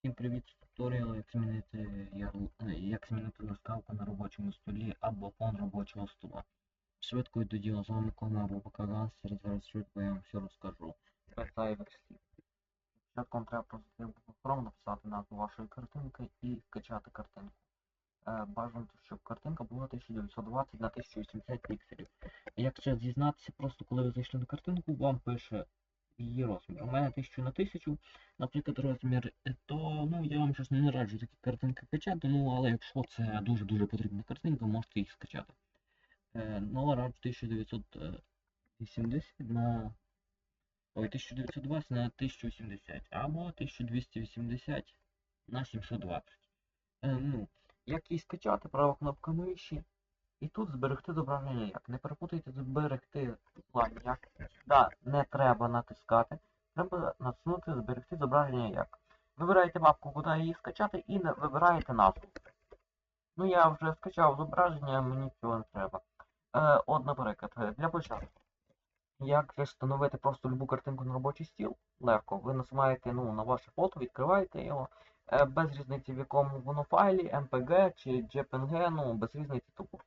Всім привіт, туторіал, як змінити, е, як змінити заставку на робочому столі або фон робочого стола. Швидко йду діло, з вами Кома або Бакагансер, зараз швидко я вам все розкажу. Без зайвих. Спочатку вам треба просто Chrome написати назву вашої картинки і скачати картинку. Е, бажано, щоб картинка була 1920 на 1080 пікселів. Якщо зізнатися, просто коли ви зайшли на картинку, вам пише її розмір. У мене 1000 на 1000, наприклад, розмір, е, то ну я вам щось не раджу такі картинки качати, ну але якщо це дуже-дуже потрібна картинка, можете їх скачати. Е, ну, раджу 1980 на. Ой, 1920 на 1080 або 1280 на 720. Е, ну, як її скачати, права кнопка миші. І тут зберегти зображення як. Не перепутайте зберегти в плані як. Да, не треба натискати. Треба натиснути зберегти зображення як. Вибираєте мапку, куди її скачати, і вибираєте назву. Ну я вже скачав зображення, мені цього не треба. Е, от, наприклад, е, для початку. Як встановити просто любу картинку на робочий стіл? Легко. Ви нажимаєте ну, на ваше фото, відкриваєте його. Е, без різниці в якому воно файлі, MPG чи JPNG, ну без різниці тупо.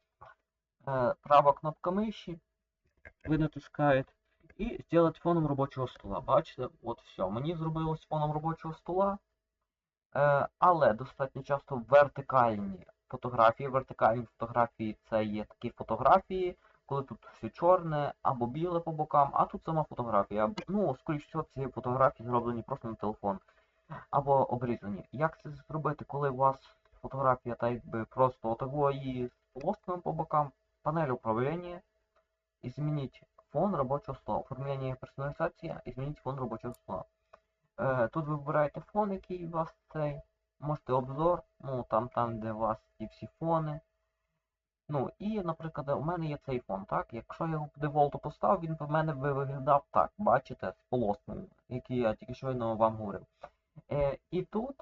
Е, права кнопка миші. Ви натискаєте. І зробити фоном робочого стола. Бачите, от все. Мені зробилось фоном робочого стола. Е, але достатньо часто вертикальні фотографії. Вертикальні фотографії це є такі фотографії, коли тут все чорне або біле по бокам, а тут сама фотографія. Ну, скоріш всього, ці фотографії зроблені просто на телефон. Або обрізані. Як це зробити, коли у вас фотографія та якби просто отакої з полосками по бокам, панель управління, і змініть фон робочого стола. Оформлення персоналізація і змініть фон робочого стола. Е, тут ви вибираєте фон, який у вас цей. Можете обзор, ну там, там, де у вас ті всі фони. Ну і, наприклад, у мене є цей фон, так? Якщо я його по дефолту поставив, він в мене би виглядав так, бачите, з полосним, який я тільки щойно вам говорив. Е, і тут,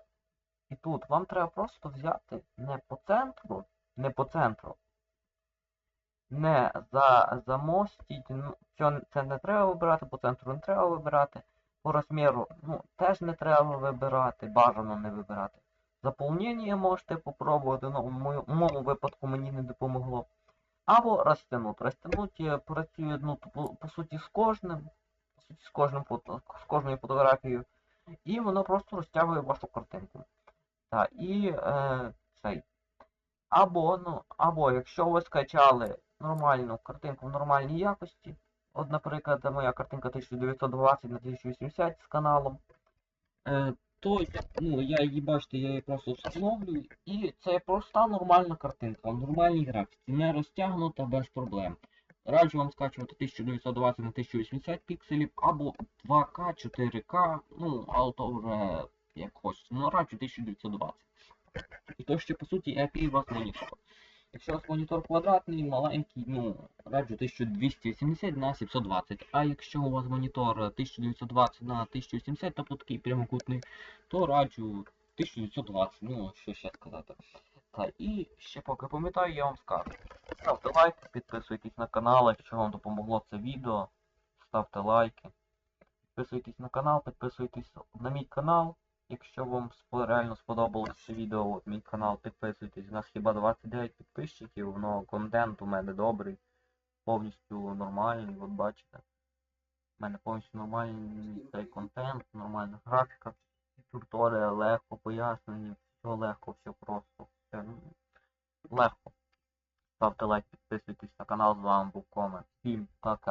і тут вам треба просто взяти не по центру, не по центру, не за, замостіть, ну, це, не треба вибирати, по центру не треба вибирати, по розміру, ну, теж не треба вибирати, бажано не вибирати. Заповнення можете попробувати, ну, в моєму випадку мені не допомогло. Або розтягнути. Розтягнути працює, ну, по, по суті, з кожним, по суті, з кожним фото, з кожною фотографією. І воно просто розтягує вашу картинку. Так, і е, цей. Або, ну, або якщо ви скачали нормальну картинку в нормальній якості, от, наприклад, моя картинка 1920 на 1080 з каналом, е, то ну, я її бачите, я її просто встановлюю, і це проста нормальна картинка, в нормальній графіці, не розтягнута без проблем. Раджу вам скачувати 1920 на 1080 пікселів або 2К, 4К, ну, але то вже як хочете. Ну, раджу 1920. І то ще по суті у вас монітор. Якщо у вас монітор квадратний, маленький, ну, раджу 1280 на 720. А якщо у вас монітор 1920 на 1080, тобто такий прямокутний, то раджу 1920. Ну, що ще сказати. Та і ще поки пам'ятаю, я вам скажу. Ставте лайк, підписуйтесь на канал, якщо вам допомогло це відео. Ставте лайки. Підписуйтесь на канал, підписуйтесь на мій канал. Якщо вам реально сподобалось відео, от мій канал, підписуйтесь. У нас хіба 29 підписчиків, но контент у мене добрий, повністю нормальний, от бачите. У мене повністю нормальний цей контент, нормальна графіка, туторіал, легко пояснення, все легко, все просто. Все, ну, легко. Ставте лайк, підписуйтесь на канал, з вами був Комент. Всім пока.